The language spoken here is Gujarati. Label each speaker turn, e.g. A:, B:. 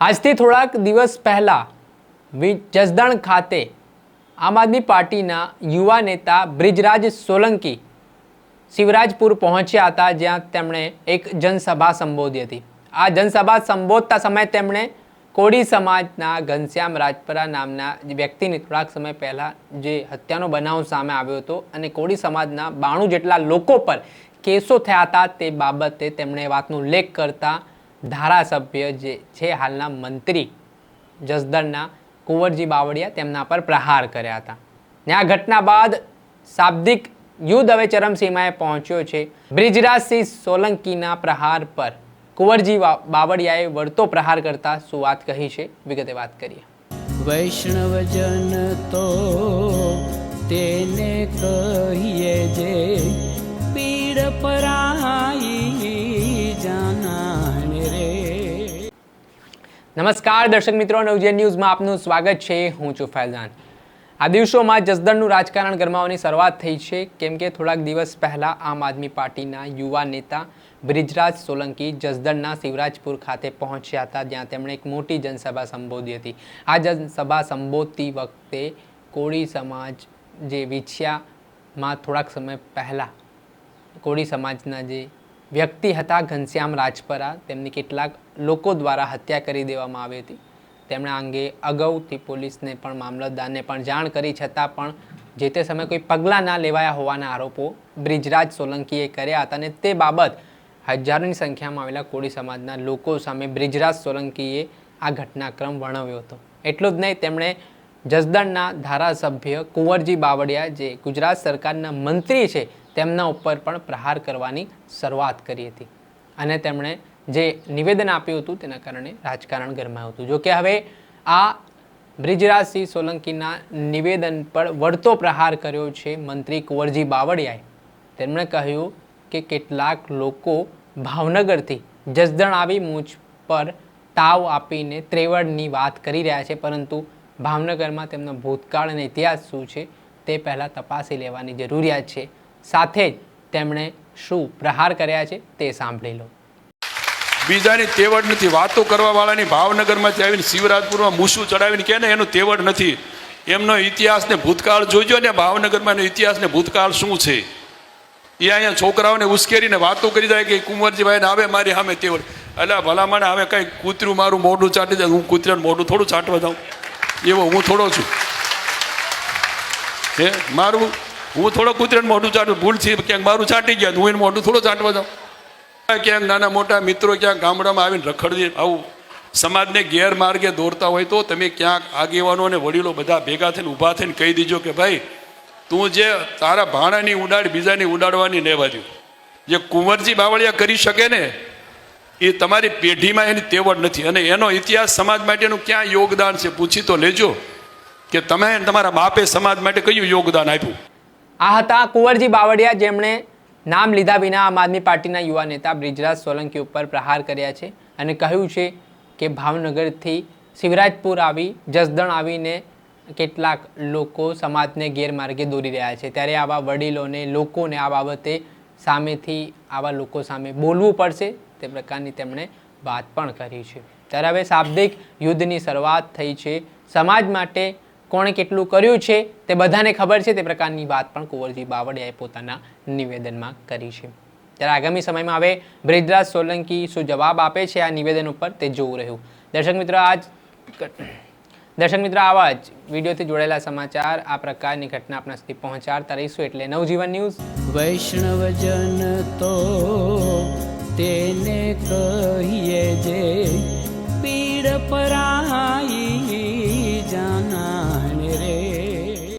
A: આજથી થોડાક દિવસ પહેલાં જસદણ ખાતે આમ આદમી પાર્ટીના યુવા નેતા બ્રિજરાજ સોલંકી શિવરાજપુર પહોંચ્યા હતા, જ્યાં તેમણે એક જનસભા સંબોધી હતી. આ જનસભા સંબોધતા સમયે તેમણે કોળી સમાજના ઘનશ્યામ રાજપરા નામના વ્યક્તિને થોડાક સમય પહેલાં જે હત્યાનો બનાવ સામે આવ્યો હતો અને કોળી સમાજના બાણું જેટલા લોકો પર કેસો થયા હતા તે બાબતે તેમણે વાતનો ઉલ્લેખ કરતા ધારાસભ્ય જે છે હાલના મંત્રી જસદણના કુંવરજી બાવળિયા તેમના પર પ્રહાર કર્યા હતા. ને આ ઘટના બાદ શાબ્દિક યુદ્ધ હવે ચરમસીમાએ પહોંચ્યો છે. બ્રિજરાજસિંહ સોલંકીના પ્રહાર પર કુંવરજી બાવળિયાએ વળતો પ્રહાર કરતા શું વાત કહી છે? વિગતે વાત કરીએ.
B: વૈષ્ણવજન તો તેને કહીએ જે પીડ પરાઈ
A: નમસ્કાર દર્શક મિત્રો નવજે ન્યૂઝમાં આપનું સ્વાગત છે. હું છું ફૈઝાન. આ દિવસોમાં જસદણનું રાજકારણ ગરમાવાની શરૂઆત થઈ છે. કેમ કે થોડાક દિવસ પહેલાં આમ આદમી પાર્ટીના યુવા નેતા બ્રિજરાજ સોલંકી જસદણના શિવરાજપુર ખાતે પહોંચ્યા હતા, જ્યાં તેમણે એક મોટી જનસભા સંબોધી હતી. આ જનસભા સંબોધતી વખતે કોળી સમાજ જે વિછિયામાં થોડાક સમય પહેલાં કોળી સમાજના જે વ્યક્તિ હતા ઘનશ્યામ રાજપરા. તેમની કેટલાક લોકો દ્વારા હત્યા કરી દેવામાં આવી હતી. તેમણે અંગે અગાઉથી પોલીસને પણ મામલતદારને પણ જાણ કરી છતાં પણ જે તે સમયે કોઈ પગલાં ના લેવાયા હોવાના આરોપો બ્રિજરાજ સોલંકીએ કર્યા હતા અને તે બાબત હજારોની સંખ્યામાં આવેલા કોળી સમાજના લોકો સામે બ્રિજરાજ સોલંકીએ આ ઘટનાક્રમ વર્ણવ્યો હતો. એટલું જ નહીં, તેમણે જસદણના ધારાસભ્ય કુંવરજી બાવળિયા, જે ગુજરાત સરકારના મંત્રી છે તેમના ઉપર પણ પ્રહાર કરવાની શરૂઆત કરી હતી. અને તેમણે જે નિવેદન આપ્યું હતું તેના કારણે રાજકારણ ગરમાયું હતું. જોકે હવે આ બ્રિજરાજસિંહ સોલંકીના નિવેદન પર વળતો પ્રહાર કર્યો છે મંત્રી કુંવરજી બાવળિયાએ. તેમણે કહ્યું કે કેટલાક લોકો ભાવનગરથી જસદણ આવી મૂંછ પર તાવ આપીને ત્રેવડની વાત કરી રહ્યા છે, પરંતુ ભાવનગરમાં તેમનો ભૂતકાળ અને ઇતિહાસ શું છે તે પહેલાં તપાસી લેવાની જરૂરિયાત છે. સાથે જ તેમણે શું પ્રહાર કર્યા છે તે સાંભળી લો.
C: બીજાની તેવડ નથી. વાતો કરવા વાળાની ભાવનગરમાંથી આવીને શિવરાજપુરમાં મૂસું ચડાવીને કે ને, એનું તેવડ નથી. એમનો ઇતિહાસ ને ભૂતકાળ જોઈજો ને, ભાવનગરમાં એનો ઇતિહાસ ને ભૂતકાળ શું છે? એ અહીંયા છોકરાઓને ઉશ્કેરીને વાતો કરી જાય કે કુંવરજીભાઈને આવે મારી સામે તેવડ. એટલે ભલામણ, હવે કંઈ કૂતરું મારું મોઢું ચાટી જાય હું કૂતરાનું મોઢું થોડું ચાટવા જાઉં. એવો હું થોડો છું. હે? મારું હું થોડો કૂતરાનું મોઢું ચાટું ભૂલથી ક્યાંક મારું ચાટી ગયા હું એનું મોઢું થોડું ચાટવા જાઉં. ક્યાંક નાના મોટા મિત્રો ક્યાંક ગામડામાં આવીને રખડી આવું સમાજને ગેરમાર્ગે દોરતા હોય તો તમે ક્યાંક આગેવાનો અને વડીલો બધા ભેગા થઈને ઊભા થઈને કહી દીજો કે ભાઈ, તું જે તારા ભાણાની ઉડાડ બીજાની ઉડાડવાની દો જે કુંવરજી બાવળિયા કરી શકે ને, એ તમારી પેઢીમાં એની તેવડ નથી. અને એનો ઇતિહાસ સમાજ માટેનું ક્યાં યોગદાન છે, પૂછી તો લેજો કે તમે તમારા બાપે સમાજ માટે કયું યોગદાન આપ્યું?
A: આ હતા કુંવરજી બાવળિયા, જેમણે નામ લીધા વિના આમ આદમી પાર્ટીના યુવા નેતા બ્રિજરાજ સોલંકી ઉપર પ્રહાર કર્યા છે અને કહ્યું છે કે ભાવનગરથી શિવરાજપુર આવી, જસદણ આવીને કેટલાક લોકો સમાજને ગેરમાર્ગે દોરી રહ્યા છે. ત્યારે આવા વડીલોને, લોકોને આ બાબતે સામેથી આવા લોકો સામે બોલવું પડશે તે પ્રકારની તેમણે વાત પણ કરી છે. ત્યારે હવે શાબ્દિક યુદ્ધની શરૂઆત થઈ છે. સમાજ માટે કોણે કેટલું કર્યું છે તે બધાને ખબર છે તે પ્રકારની વાત પણ કુંવરજી બાવળિયાએ પોતાના નિવેદનમાં કરી છે. ત્યારે આગામી સમયમાં હવે બ્રિજરાજ સોલંકી શું જવાબ આપે છે આ નિવેદન ઉપર તે જોવું રહ્યું. દર્શક મિત્રો, આજ દર્શક મિત્રો, આવા જ વિડીયોથી જોડાયેલા સમાચાર આ પ્રકારની ઘટના આપણા સુધી પહોંચાડતા રહીશું એટલે નવજીવન ન્યૂઝ.
B: વૈષ્ણવજન તો તેને કહીએ જે પીડ પરાઈ